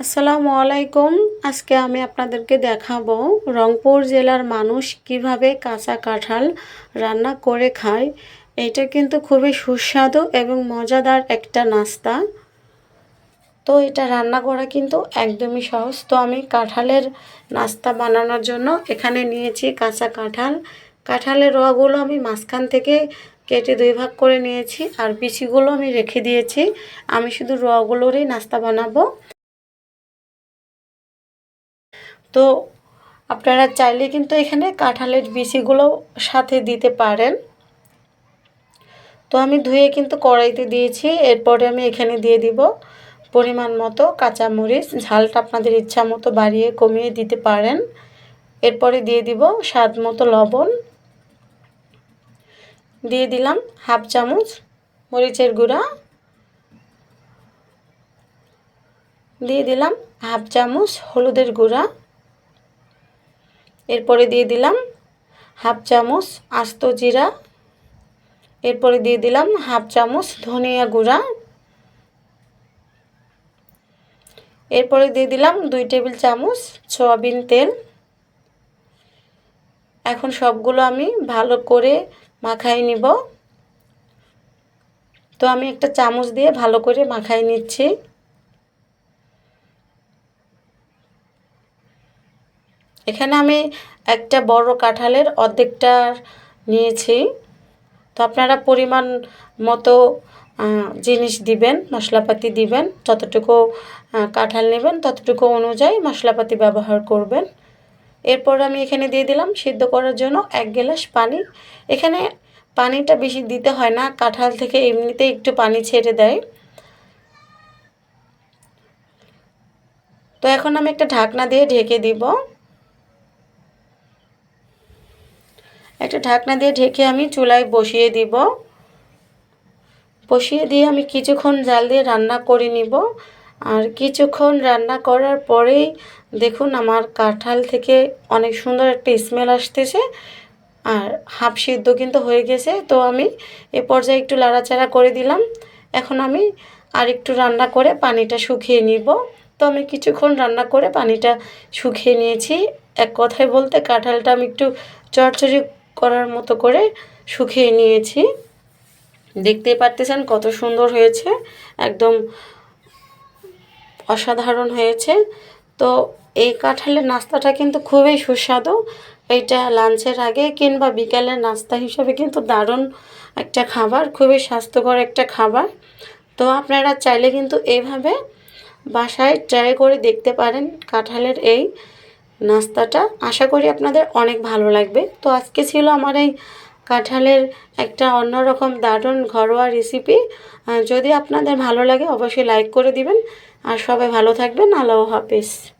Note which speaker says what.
Speaker 1: আসসালামু আলাইকুম। আজকে আমি আপনাদেরকে দেখাবো রংপুর জেলার মানুষ কীভাবে কাঁচা কাঁঠাল রান্না করে খায়। এটা কিন্তু খুবই সুস্বাদু এবং মজাদার একটা নাস্তা। তো এটা রান্না করা কিন্তু একদমই সহজ। তো আমি কাঁঠালের নাস্তা বানানোর জন্য এখানে নিয়েছি কাঁচা কাঁঠাল। কাঁঠালের রগুলো আমি মাঝখান থেকে কেটে দুই ভাগ করে নিয়েছি আর বিচিগুলো আমি রেখে দিয়েছি। আমি শুধু রগুলোরই নাস্তা বানাবো। তো আপনারা চাইলে কিন্তু এখানে কাঁঠালের বিচিগুলো সাথে দিতে পারেন। তো আমি ধুয়ে কিন্তু কড়াইতে দিয়েছি, এরপরে আমি এখানে দিয়ে দিব পরিমাণ মতো কাঁচামরিচ। ঝালটা আপনাদের ইচ্ছা মতো বাড়িয়ে কমিয়ে দিতে পারেন। এরপরে দিয়ে দিব স্বাদ মতো লবণ। দিয়ে দিলাম হাফ চামচ মরিচের গুঁড়া। দিয়ে দিলাম হাফ চামচ হলুদের গুঁড়া। এরপরে দিয়ে দিলাম হাফ চামচ আস্ত জিরা। এরপরে দিয়ে দিলাম হাফ চামচ ধনিয়া গুঁড়া। এরপরে দিয়ে দিলাম দুই টেবিল চামচ সয়াবিন তেল। এখন সবগুলো আমি ভালো করে মাখাই নিব। তো আমি একটা চামচ দিয়ে ভালো করে মাখাই নিচ্ছি। এখানে আমি একটা বড় কাঁঠালের অর্ধেকটা নিয়েছি। তো আপনারা পরিমাণ মতো জিনিস দিবেন, মশলাপাতি দিবেন। যতটুকু কাঁঠাল নেবেন, ততটুকু অনুযায়ী মশলাপাতি ব্যবহার করবেন। এরপর আমি এখানে দিয়ে দিলাম সিদ্ধ করার জন্য এক গ্লাস পানি। এখানে পানিটা বেশি দিতে হয় না, কাঁঠাল থেকে এমনিতেই একটু পানি ছেড়ে দেয়। তো এখন আমি একটা ঢাকনা দিয়ে ঢেকে দিব। একটা ঢাকনা দিয়ে ঢেকে আমি চুলায় বসিয়ে দিব। বসিয়ে দিয়ে আমি কিছুক্ষণ জাল দিয়ে রান্না করে নিব। আর কিছুক্ষণ রান্না করার পরেই দেখুন আমার কাঁঠাল থেকে অনেক সুন্দর একটা স্মেল আসতেছে। আর হাফ সিদ্ধ কিন্তু হয়ে গেছে, তো আমি এ পর্যায়ে একটু লাড়াচাড়া করে দিলাম। এখন আমি আর একটু রান্না করে পানিটা শুকিয়ে নিব। তো আমি কিছুক্ষণ রান্না করে পানিটা শুকিয়ে নিয়েছি। এক কথায় বলতে কাঁঠালটা আমি একটু চড়চড়ি করার মতো করে শুকিয়ে নিয়েছি। দেখতেই পারতেছেন কত সুন্দর হয়েছে, একদম অসাধারণ হয়েছে। তো এই কাঁঠালের নাস্তাটা কিন্তু খুবই সুস্বাদু। এইটা লাঞ্চের আগে কিংবা বিকালের নাস্তা হিসেবে কিন্তু দারুণ একটা খাবার, খুবই স্বাস্থ্যকর একটা খাবার। তো আপনারা চাইলে কিন্তু এইভাবে বাসায় ট্রাই করে দেখতে পারেন কাঁঠালের এই নাস্তাটা। আশা করি আপনাদের অনেক ভালো লাগবে। তো আজকে ছিল আমার এই কাঁঠালের একটা অন্যরকম দারুণ ঘরোয়া রেসিপি যদি আপনাদের ভালো লাগে, অবশ্যই লাইক করে দিবেন। আর সবাই ভালো থাকবেন। আল্লাহ হাফিজ।